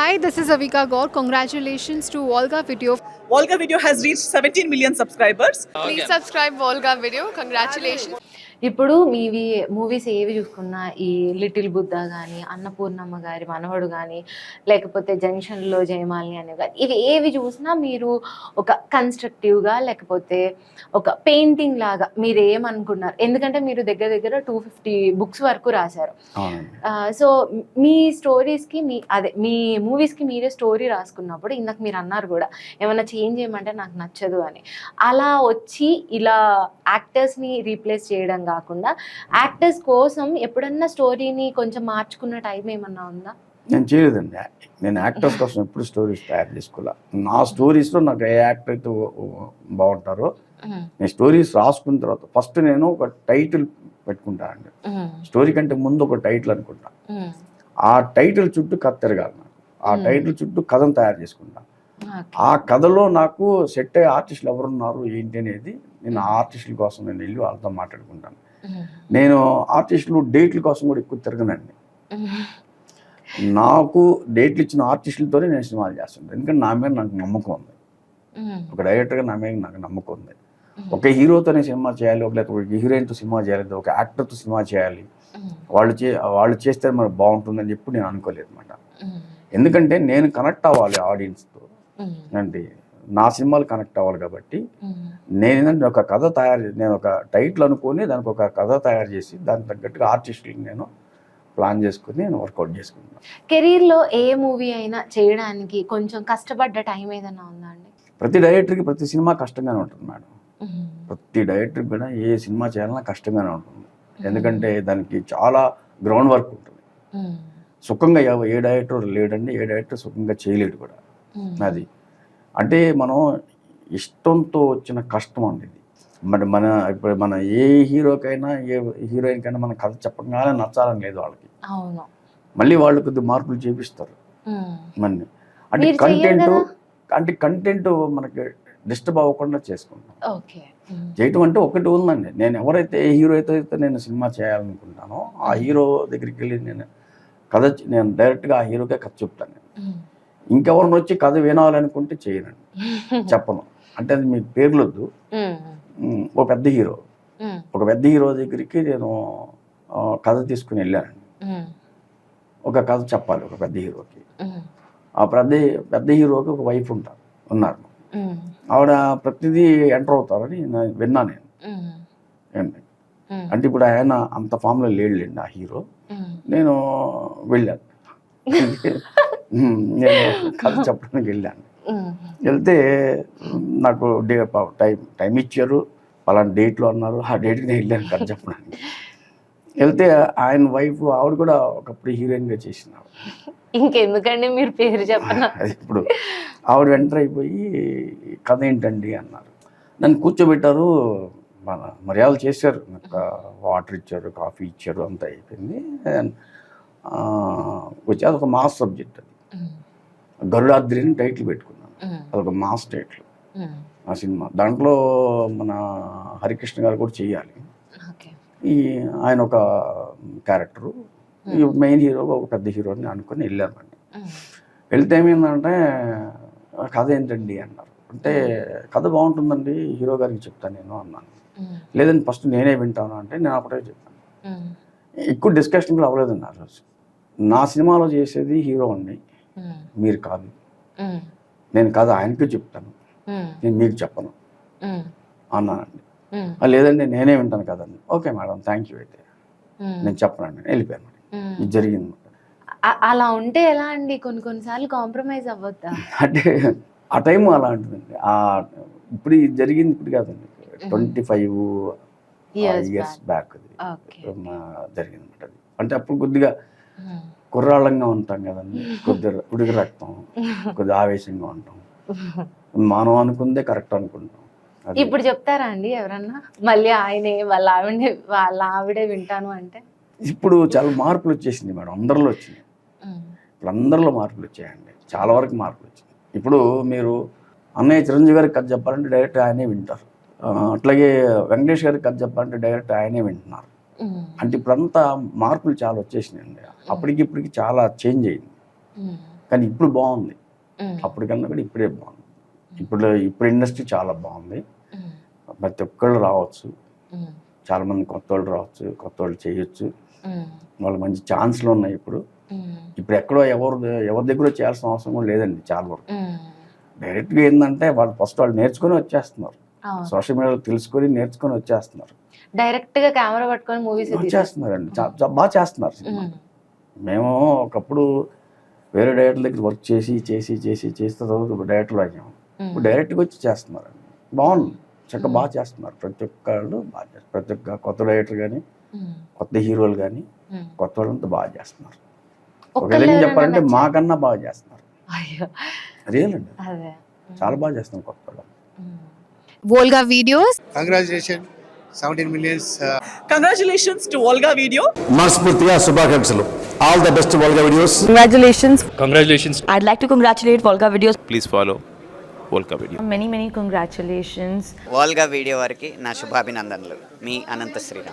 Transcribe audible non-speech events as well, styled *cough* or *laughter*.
Hi, this is Avika Gaur. Congratulations to Volga Video. Volga Video has reached 17 million subscribers. Please subscribe Volga Video. Congratulations. ఇప్పుడు మీవి movies ఏవి చూసుకున్నా ఈ little Buddha కానీ అన్నపూర్ణమ్మ గారి మనవడు కానీ లేకపోతే జంక్షన్లో జయమాలిని అనే కానీ ఇవి ఏవి చూసినా మీరు ఒక కన్స్ట్రక్టివ్గా లేకపోతే ఒక పెయింటింగ్ లాగా మీరు ఏమనుకున్నారు ఎందుకంటే మీరు దగ్గర దగ్గర టూ ఫిఫ్టీ బుక్స్ వరకు రాశారు. సో మీ స్టోరీస్కి మీ అదే మీ మూవీస్కి మీరే స్టోరీ రాసుకున్నప్పుడు ఇందాక మీరు అన్నారు కూడా ఏమైనా చేంజ్ చేయమంటే నాకు నచ్చదు అని. అలా వచ్చి ఇలా యాక్టర్స్ని రీప్లేస్ చేయడం కాకుండా యాక్టర్స్ కోసం ఎప్పుడన్నా స్టోరీని కొంచెం మార్చుకున్న టైం ఏమన్నా ఉందా? నేను చేయలేదండి. నేను యాక్టర్స్ కోసం ఎప్పుడు స్టోరీస్ తయారు చేసుకోలే. నా స్టోరీస్లో నాకు ఏ యాక్టర్ అయితే బాగుంటారో నేను స్టోరీస్ రాసుకున్న తర్వాత ఫస్ట్ నేను ఒక టైటిల్ పెట్టుకుంటానండి స్టోరీ కంటే ముందు ఒక టైటిల్ అనుకుంటా. ఆ టైటిల్ చుట్టూ కథ తిరగాలి నాకు. ఆ. టైటిల్ చుట్టూ కథను తయారు చేసుకుంటా. ఆ కథలో నాకు సెట్ అయ్యే ఆర్టిస్టులు ఎవరున్నారు ఏంటి అనేది నేను ఆర్టిస్టుల కోసం నేను వెళ్ళి వాళ్ళతో మాట్లాడుకుంటాను. నేను ఆర్టిస్టులు డేట్ల కోసం కూడా ఎక్కువ తిరగనండి. నాకు డేట్లు ఇచ్చిన ఆర్టిస్టులతోనే నేను సినిమాలు చేస్తుంటాను. ఎందుకంటే నా మీద నాకు నమ్మకం ఉంది. ఒక డైరెక్టర్గా నా మీద నాకు నమ్మకం ఉంది. ఒక హీరోతోనే సినిమా చేయాలి ఒక లేకపోతే ఒక హీరోయిన్తో సినిమా చేయాలి ఒక యాక్టర్తో సినిమా చేయాలి. వాళ్ళు చే వాళ్ళు చేస్తే మరి బాగుంటుందని చెప్పి నేను అనుకోలేదు అనమాట ఎందుకంటే నేను కనెక్ట్ అవ్వాలి ఆడియన్స్తో. అంటే నా సినిమాలు కనెక్ట్ అవ్వాలి కాబట్టి నేను ఒక కథ తయారు నేను ఒక టైటిల్ అనుకొని దానికి ఒక కథ తయారు చేసి దానికి తగ్గట్టుగా ఆర్టిస్టులకి నేను ప్లాన్ చేసుకుని నేను వర్కౌట్ చేసుకుంటాను కెరీర్లో ఏ మూవీ అయినా చేయడానికి కొంచెం కష్టపడ్డ టైం ఏదైనా ఉందా అండి? ప్రతి డైరెక్టర్కి ప్రతి సినిమా కష్టంగానే ఉంటుంది మేడం. ప్రతి డైరెక్టర్కి కూడా ఏ సినిమా చేయాలన్నా కష్టంగానే ఉంటుంది. ఎందుకంటే దానికి చాలా గ్రౌండ్ వర్క్ ఉంటుంది. సుఖంగా ఏ డైరెక్టర్ లేడండి ఏ డైరెక్టర్ సుఖంగా చేయలేడు కూడా. అది. అంటే మనం ఇష్టంతో వచ్చిన కష్టం అండి ఇది. మరి మన ఇప్పుడు మన ఏ హీరోకైనా ఏ హీరోయిన్కైనా మన కథ చెప్పగానే నచ్చాలని లేదు వాళ్ళకి. మళ్ళీ వాళ్ళు కొద్ది మార్పులు చేపిస్తారు. మన అంటే కంటెంట్? అంటే కంటెంట్ మనకి డిస్టర్బ్ అవ్వకుండా చేసుకుంటాం. చేయటం అంటే ఒకటి ఉందండి. నేను ఎవరైతే ఏ హీరో అయితే నేను సినిమా చేయాలనుకుంటానో ఆ హీరో దగ్గరికి వెళ్ళి నేను కథ నేను డైరెక్ట్గా ఆ హీరోకే కథ చెప్తాను నేను. ఇంకెవరిని వచ్చి కథ వినాలనుకుంటే చేయనండి. *laughs* చెప్పను. అంటే అది మీకు పేర్లొద్దు. ఓ పెద్ద హీరో. ఒక పెద్ద హీరో దగ్గరికి నేను కథ తీసుకుని వెళ్ళానండి. ఒక కథ చెప్పాలి ఒక పెద్ద హీరోకి. ఆ పెద్ద పెద్ద హీరోకి ఒక వైఫ్ ఉంటారు ఉన్నారు. ఆవిడ ప్రతిదీ ఎంటర్ అవుతారని నేను విన్నా నేను. అంటే ఇప్పుడు ఆయన అంత ఫామ్లో లేడులేండి ఆ హీరో. నేను వెళ్ళాను. *laughs* నేను కథ చెప్పడానికి వెళ్ళాను. వెళ్తే నాకు డే టైం టైం ఇచ్చారు. పలానా డేట్లో అన్నారు. ఆ డేట్కి నేను వెళ్ళాను కథ చెప్పడానికి. వెళ్తే ఆయన వైఫ్ ఆవిడ కూడా ఒకప్పుడు హీరోయిన్గా చేసిన. ఇంకెందుకండి మీరు పేరు చెప్పన? *laughs* అది ఇప్పుడు ఆవిడ ఎంటర్ అయిపోయి కథ ఏంటండి అన్నారు. నన్ను కూర్చోబెట్టారు. మన మర్యాదలు చేశారు. నాకు వాటర్ ఇచ్చారు కాఫీ ఇచ్చారు అంతా అయిపోయింది. వచ్చి అదొక మాస్ సబ్జెక్ట్ గరుడాద్రి అని టైటిల్ పెట్టుకున్నాను. అదొక మాస్ టైటిల్. ఆ సినిమా. దాంట్లో మన హరికృష్ణ గారు కూడా చేయాలి. ఈ ఆయన ఒక క్యారెక్టరు. ఈ మెయిన్ హీరో ఒక పెద్ద హీరోని అనుకుని వెళ్ళామండి వెళ్తే ఏమైందంటే "ఆ కథ ఏంటండి అన్నారు. అంటే కథ బాగుంటుందండి హీరో గారికి చెప్తాను నేను అన్నాను. లేదండి ఫస్ట్ నేనే వింటాను అంటే నేను అప్పుడే చెప్పాను ఎక్కువ డిస్కషన్ కూడా అవ్వలేదండి ఆ రోజు. నా సినిమాలో చేసేది హీరో అండి. మీరు కాదు. నేను కథ ఆయనకే చెప్తాను. నేను మీకు చెప్పను. అన్నానండి. "ఆ, లేదండి నేనే వింటాను కదండి. ఓకే మేడం థ్యాంక్ యూ అయితే. నేను చెప్పనండి వెళ్ళిపోయాను. ఇది జరిగింది. అలా ఉంటే ఎలా అండి? కొన్ని కొన్నిసార్లు కాంప్రమైజ్ అవ్వద్దా? అంటే ఆ టైం అలాంటిదండి. ఆ ఇప్పుడు ఇది జరిగింది ఇప్పుడు కాదండి. ట్వంటీ ఫైవ్ ఇయర్స్ బ్యాక్ జరిగింది అంటే అప్పుడు కొద్దిగా కుర్రాళ్ళంగా ఉంటాం కదండి. *laughs* కొద్దిగా ఉడికి రక్తం కొద్దిగా ఆవేశంగా ఉంటాం. మనం అనుకుందే కరెక్ట్ అనుకుంటాం. ఇప్పుడు చెప్తారా అండి ఎవరన్నా? మళ్ళీ ఆయనే వాళ్ళ ఆవిడే వాళ్ళ ఆవిడే వింటాను అంటే? ఇప్పుడు చాలా మార్పులు వచ్చేసింది మేడం. అందరిలో వచ్చినాయి. ఇప్పుడు అందరిలో మార్పులు వచ్చాయండి. చాలా వరకు మార్పులు వచ్చాయి ఇప్పుడు మీరు అన్నయ్య చిరంజీవి గారికి కథ చెప్పాలంటే డైరెక్ట్ ఆయనే వింటారు. అట్లాగే వెంకటేష్ గారికి కథ చెప్పాలంటే డైరెక్ట్ ఆయనే వింటున్నారు. అంటే ఇప్పుడంతా మార్పులు చాలా వచ్చేసినాయండి. అప్పటికి ఇప్పటికి చాలా చేంజ్ అయింది. కానీ ఇప్పుడు బాగుంది. అప్పటికన్నా కూడా ఇప్పుడే బాగుంది. ఇప్పుడు ఇప్పుడు ఇండస్ట్రీ చాలా బాగుంది. ప్రతి ఒక్కళ్ళు రావచ్చు. చాలా మంది కొత్త వాళ్ళు రావచ్చు కొత్త వాళ్ళు చేయొచ్చు. వాళ్ళ మంచి ఛాన్స్లు ఉన్నాయి ఇప్పుడు. ఇప్పుడు ఎక్కడో ఎవరు ఎవరి దగ్గర చేయాల్సిన అవసరం కూడా లేదండి చాలా వరకు. డైరెక్ట్గా ఏంటంటే వాళ్ళు ఫస్ట్ వాళ్ళు నేర్చుకొని వచ్చేస్తున్నారు. సోషల్ మీడియాలో తెలుసుకొని నేర్చుకొని వచ్చేస్తున్నారు. డైరెక్ట్గా కెమెరా పట్టుకొని మూవీస్ వచ్చేస్తున్నారండి. చా- చా- బాగా చేస్తున్నారు సినిమా. మేము ఒకప్పుడు వేరే డైరెక్టర్ దగ్గర వర్క్ చేసి చేసి చేసి చేస్తే తర్వాత డైరెక్టర్లు అయ్యాము ఇప్పుడు డైరెక్ట్గా వచ్చి చేస్తున్నారండి. బాగుంది. చక్కగా బాగా చేస్తున్నారు. ప్రతి ఒక్కళ్ళు బాగా చేస్తారు ప్రతి ఒక్క కొత్త డైరెక్టర్ కానీ కొత్త హీరోలు కానీ కొత్త వాళ్ళంతా బాగా చేస్తున్నారు. ఒక విధంగా చెప్పాలంటే మాకన్నా బాగా చేస్తున్నారు. రియల్ అండి. చాలా బాగా చేస్తున్నారు కొత్త వాళ్ళు. Volga Videos. Congratulations, 17 millions. Uh, Congratulations to Olga Video. మనస్ఫూర్తిగా శుభాకాంక్షలు all the best Olga videos Congratulations. Congratulations. I'd like to congratulate Volga Videos. Please follow Volca Video. Many, many congratulations. Olga video వారికి నా శుభాభినందనలు మీ అనంత శ్రీరామ్